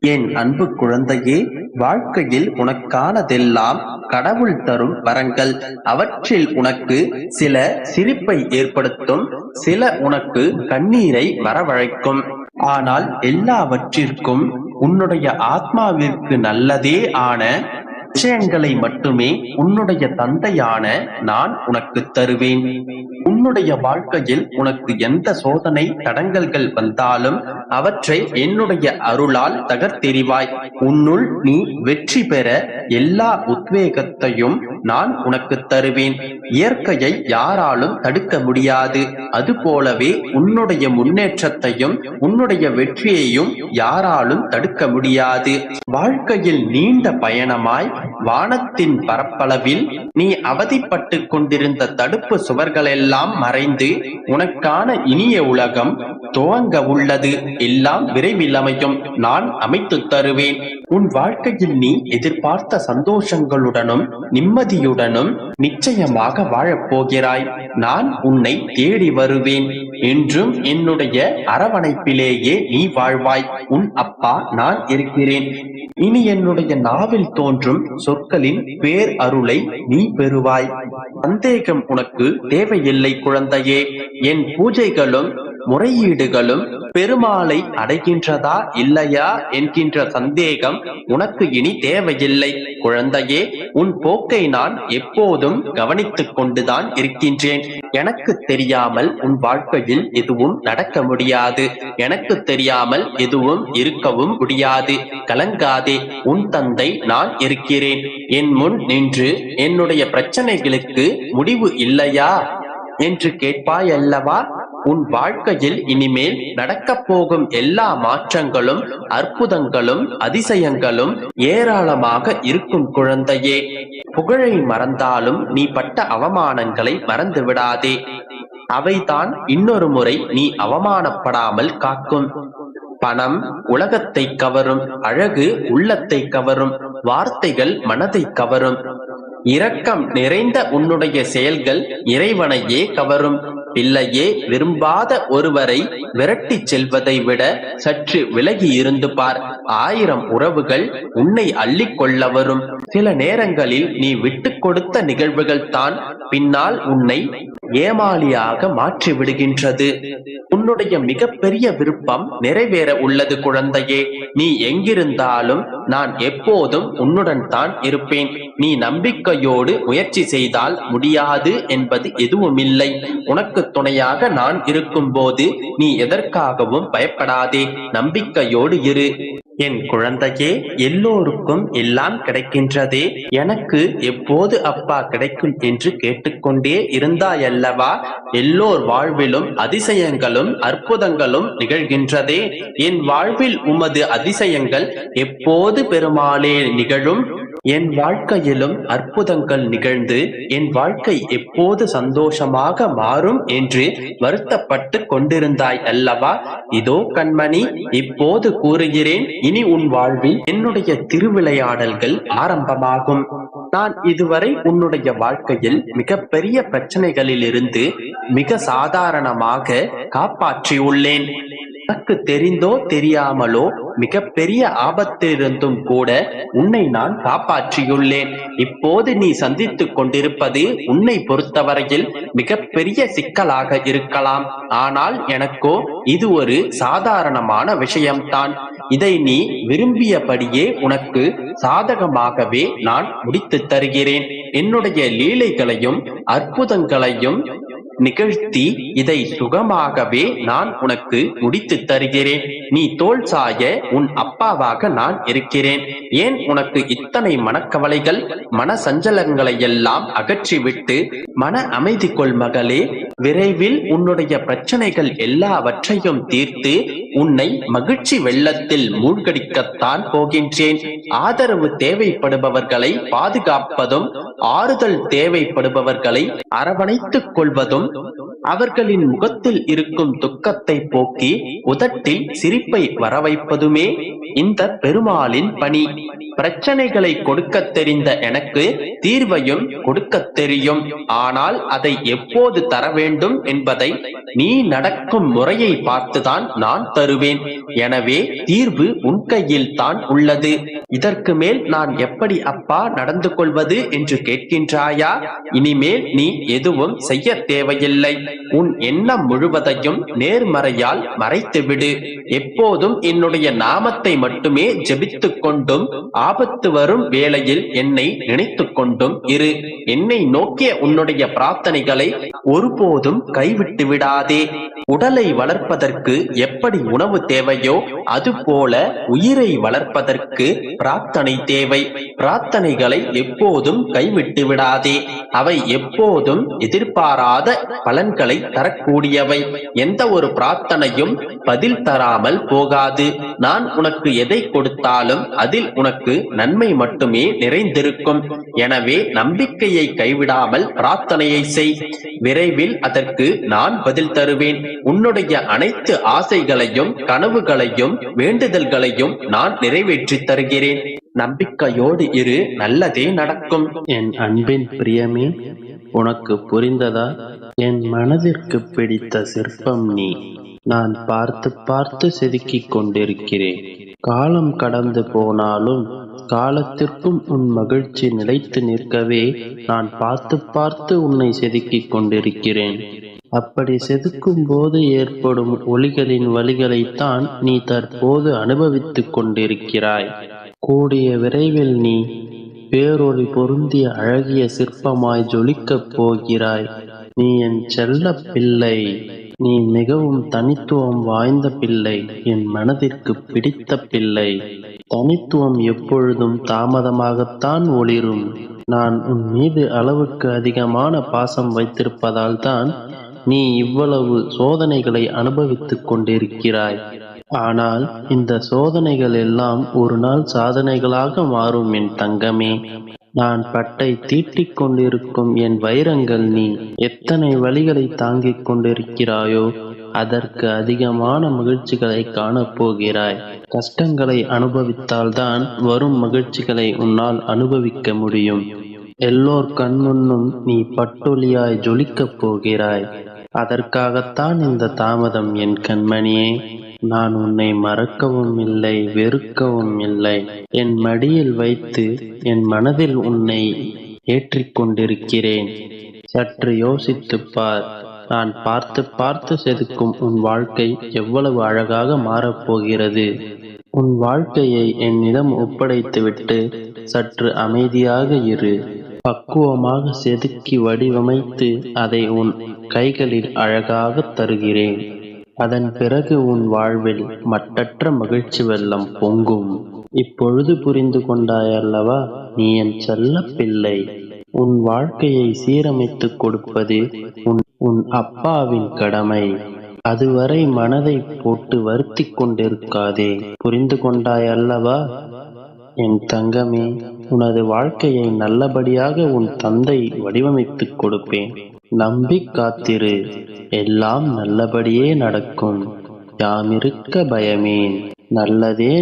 என் அன்பு குழந்தையே வாழ்க்கையில் உனக்கானதெல்லாம் கடவுள் தரும் வரங்கள். அவற்றில் உனக்கு சில சிரிப்பை ஏற்படுத்தும் சில உனக்கு கண்ணீரை வரவழைக்கும். ஆனால் எல்லாவற்றிற்கும் உன்னுடைய ஆத்மாவிற்கு நல்லதே ஆன விஷயங்களை மட்டுமே உன்னுடைய தந்தையான நான் உனக்கு தருவேன். உன்னுடைய வாழ்க்கையில் உனக்கு எந்த சோதனை தடங்கல்கள் வந்தாலும் அவற்றை என்னுடைய அருளால் தகர்த்தெறிவாய். உன்னுள் நீ வெற்றி பெற எல்லா உத்வேகத்தையும் நான் உனக்கு தருவேன். இயற்கையை யாராலும் தடுக்க முடியாது. அதுபோலவே உன்னுடைய முன்னேற்றத்தையும் உன்னுடைய வெற்றியையும் யாராலும் தடுக்க முடியாது. வாழ்க்கையில் நீண்ட பயணமாய் வானத்தின் பரப்பளவில் நீ அவதிப்பட்டு கொண்டிருந்த தடுப்பு சுவர்களெல்லாம் மறைந்து உனக்கான இனிய உலகம் துவங்க உள்ளது. எல்லாம் விரைவில் அமையும் நான் அமைத்து தருவேன். உன் வாழ்க்கையில் நீ எதிர்பார்த்த சந்தோஷங்களுடனும் நிம்மதியுடனும் நிச்சயமாக வாழப்போகிறாய் நான் உன்னை தேடி வருவேன். என்றும் என்னுடைய அரவணைப்பிலேயே நீ வாழ்வாய். உன் அப்பா நான் இருக்கிறேன். இனி என்னுடைய நாவில் தோன்றும் சொற்களின் பேர் அருளை நீ பெறுவாய். சந்தேகம் உனக்கு தேவையில்லை குழந்தையே. என் பூஜைகளும் முறையீடுகளும் பெருமாளை அடைகின்றதா இல்லையா என்கின்ற சந்தேகம் உனக்கு இனி தேவையில்லை. குழந்தையே உன் போக்கை நான் எப்போதும் கவனித்துக் கொண்டுதான் இருக்கின்றேன். எனக்கு தெரியாமல் உன் வாழ்க்கையில் எதுவும் நடக்க முடியாது. எனக்கு தெரியாமல் எதுவும் இருக்கவும் முடியாது. கலங்காதே உன் தந்தை நான் இருக்கிறேன். என் முன் நின்று என்னுடைய பிரச்சனைகளுக்கு முடிவு இல்லையா? என்று கேட்பாய் அல்லவா உன் வாழ்க்கையில் இனிமேல் நடக்கப் போகும் எல்லா மாற்றங்களும் அற்புதங்களும் அதிசயங்களும் ஏராளமாக இருக்கும் குழந்தையே. புகழை மறந்தாலும் நீ பட்ட அவமானங்களை மறந்து விடாதே. அவைதான் இன்னொரு முறை நீ அவமானப்படாமல் காக்கும். பணம் உலகத்தை கவரும் அழகு உள்ளத்தை கவரும் வார்த்தைகள் மனதை கவரும். இரக்கம் நிறைந்த உன்னுடைய செயல்கள் இறைவனையே கவரும். பிள்ளையே விரும்பாத ஒருவரை விரட்டிச் செல்வதை விட சற்று விலகி இருந்து பார். ஆயிரம் உறவுகள் உன்னை அள்ளிக்கொள்ள வரும். சில நேரங்களில் நீ விட்டுக் கொடுத்த நிகழ்வுகள் தான் பின்னால் உன்னை ஏமாளியாக மாற்றி விடுகின்றது. உன்னுடைய மிகப்பெரிய விருப்பம் நிறைவேற உள்ளது குழந்தையே. நீ எங்கிருந்தாலும் நான் எப்போதும் உன்னுடன் தான் இருப்பேன். நீ நம்பிக்கையோடு முயற்சி செய்தால் முடியாது என்பது எதுவுமில்லை. உனக்கு துணையாக நான் இருக்கும்போது நீ எதற்காகவும் பயப்படாதே. நம்பிக்கையோடு இரு. என் குழந்தையே எல்லோருக்கும் எல்லாம் கிடைக்கின்றதே. எனக்கு எப்போது அப்பா கிடைக்கும் என்று கேட்டுக்கொண்டே இருந்தாயல்லவா? எல்லோர் வாழ்விலும் அதிசயங்களும் அற்புதங்களும் நிகழ்கின்றதே. என் வாழ்வில் உமது அதிசயங்கள் எப்போது பெருமாளே நிகழும்? என் வாழ்க்கையிலும் அற்புதங்கள் நிகழ்ந்து என் வாழ்க்கை எப்போது சந்தோஷமாக மாறும் என்று வருத்தப்பட்டு கொண்டிருந்தாய் அல்லவா? இதோ கண்மணி இப்போது கூறுகிறேன் இனி உன் வாழ்வில் என்னுடைய திருவிளையாடல்கள் ஆரம்பமாகும். நான் இதுவரை உன்னுடைய வாழ்க்கையில் மிகப்பெரிய பிரச்சனைகளிலிருந்து மிக சாதாரணமாக காப்பாற்றியுள்ளேன். உனக்கு தெரிந்தோ தெரியாமலோ மிக பெரிய ஆபத்திலிருந்தும் கூட உன்னை நான் காப்பாற்றியுள்ளேன். இப்போது நீ சந்தித்துக் கொண்டிருப்பது உன்னை பொறுத்தவரையில் மிகப்பெரிய சிக்கலாக இருக்கலாம். ஆனால் எனக்கோ இது ஒரு சாதாரணமான விஷயம்தான். இதை நீ விரும்பியபடியே உனக்கு சாதகமாகவே நான் முடித்து தருகிறேன். என்னுடைய லீலைகளையும் அற்புதங்களையும் நிகழ்த்தி இதை சுகமாகவே நான் உனக்கு முடித்து தருகிறேன். நீ தோல் சாய உன் அப்பாவாக நான் இருக்கிறேன். ஏன் உனக்கு இத்தனை மனக்கவலைகள்? மன சஞ்சலங்களை எல்லாம் அகற்றிவிட்டு மன அமைதி கொள் மகளே. விரைவில் உன்னுடைய பிரச்சனைகள் எல்லாவற்றையும் தீர்த்து உன்னை மகிழ்ச்சி வெள்ளத்தில் மூழ்கடிக்கத்தான் போகின்றேன். ஆதரவு தேவைப்படுபவர்களை பாதுகாப்பதும் ஆறுதல் தேவைப்படுபவர்களை அரவணைத்துக் கொள்வதும் அவர்களின் முகத்தில் இருக்கும் துக்கத்தை போக்கி உதட்டில் சிரிப்பை வரவைப்பதுமே இந்த பெருமாளின் பணி. பிரச்சனைகளை கொடுக்க தெரிந்த எனக்கு தீர்வையும் கொடுக்க தெரியும். ஆனால் அதை எப்போது தர வேண்டும் என்பதை நீ நடக்கும் முறையை பார்த்துதான் நான் தருவேன். எனவே தீர்வு உன் கையில் தான் உள்ளது. இதற்கு மேல் நான் எப்படி அப்பா நடந்து கொள்வது என்று கேட்கின்றாயா? இனிமேல் நீ எதுவும் செய்ய தேவையில்லை. உன் எண்ணம் முழுவதையும் நேர்மறையால் மறைத்துவிடு. எப்போதும் என்னுடைய நாமத்தை மட்டுமே ஜெபித்துக் கொண்டும் ஆபத்து வரும் வேளையில் என்னை நினைத்துக் கொண்டும் இரு. என்னை நோக்கிய உன்னுடைய பிரார்த்தனைகளை ஒருபோதும் கைவிட்டு விடாதே. உடலை வளர்ப்பதற்கு எப்படி உணவு தேவையோ அதுபோல உயிரை வளர்ப்பதற்கு பிரார்த்தனை தேவை. பிரார்த்தனைகளை எப்போதும் கைவிட்டு விடாதே. அவை எப்போதும் எதிர்பாராத பலன்களை தரக்கூடியவை. எந்த ஒரு பிரார்த்தனையும் பதில் தராமல் போகாது. நான் உனக்கு எதை கொடுத்தாலும் அதில் உனக்கு நன்மை மட்டுமே நிறைந்திருக்கும். எனவே நம்பிக்கையை கைவிடாமல் பிரார்த்தனையை செய். விரைவில் அதற்கு நான் பதில் தருவேன். உன்னுடைய அனைத்து ஆசைகளையும் கனவுகளையும் வேண்டுதல்களையும் நான் நிறைவேற்றி தருகிறேன். நம்பிக்கையோடு இரு நல்லதே நடக்கும். என் அன்பின் பிரியமே உனக்கு புரிந்ததா? என் மனதிற்கு பிடித்த சிற்பம் நீ. நான் பார்த்து பார்த்து செதுக்கிக் கொண்டிருக்கிறேன். காலம் கடந்து போனாலும் காலத்திற்கும் உன் மகிழ்ச்சி நிலைத்து நிற்கவே நான் பார்த்து பார்த்து உன்னை செதுக்கிக் கொண்டிருக்கிறேன். அப்படி செதுக்கும் போது ஏற்படும் ஒளிகளின் வழிகளைத்தான் நீ தற்போது அனுபவித்துக் கொண்டிருக்கிறாய். கூடிய விரைவில் நீ பேரொளி பொருந்திய அழகிய சிற்பமாய் ஜொலிக்கப் போகிறாய். நீ என் செல்ல பிள்ளை. நீ மிகவும் தனித்துவம் வாய்ந்த பிள்ளை. என் மனதிற்கு பிடித்த பிள்ளை. தனித்துவம் எப்பொழுதும் தாமதமாகத்தான் ஒளிரும். நான் உன் மீது அளவுக்கு அதிகமான பாசம் வைத்திருப்பதால் தான் நீ இவ்வளவு சோதனைகளை அனுபவித்துக் கொண்டிருக்கிறாய். ஆனால் இந்த சோதனைகள் எல்லாம் ஒரு நாள் சாதனைகளாக மாறும் என் தங்கமே. நான் பட்டை தீட்டிக் கொண்டிருக்கும் என் வைரங்கள் நீ எத்தனை வழிகளை தாங்கிக் கொண்டிருக்கிறாயோ அதற்கு அதிகமான மகிழ்ச்சிகளை காணப்போகிறாய் கஷ்டங்களை அனுபவித்தால்தான் வரும் மகிழ்ச்சிகளை உன்னால் அனுபவிக்க முடியும். எல்லோர் கண்முன்னும் நீ பட்டொலியாய் ஜொலிக்கப் போகிறாய். அதற்காகத்தான் இந்த தாமதம் என் கண்மணியே. நான் உன்னை மறக்கவும் இல்லை வெறுக்கவும் இல்லை. என் மடியில் வைத்து என் மனதில் உன்னை ஏற்றிக் கொண்டிருக்கிறேன். சற்று யோசித்துப் பார். நான் பார்த்து பார்த்து செதுக்கும் உன் வாழ்க்கை எவ்வளவு அழகாக மாறப்போகிறது. உன் வாழ்க்கையை என்னிடம் ஒப்படைத்துவிட்டு சற்று அமைதியாக இரு. பக்குவமாக செதுக்கி வடிவமைத்து அதை உன் கைகளில் அழகாக தருகிறேன். அதன் பிறகு உன் வாழ்வில் மட்டற்ற மகிழ்ச்சி வெள்ளம் பொங்கும். இப்பொழுது புரிந்து கொண்டாயல்லவா நீ என் செல்ல பிள்ளை. உன் வாழ்க்கையை சீரமைத்துக் கொடுப்பது உன் உன் அப்பாவின் கடமை. அதுவரை மனதை போட்டு வருத்திக் கொண்டிருக்காதே. புரிந்து கொண்டாயல்லவா என் தங்கமே உனது வாழ்க்கையை நல்லபடியாக உன் தந்தை வடிவமைத்துக் கொடுப்பேன். நம்பி காத்திரு எல்லாம் நல்லபடியே நடக்கும். யாமிருக்க பயமேன். நல்லதே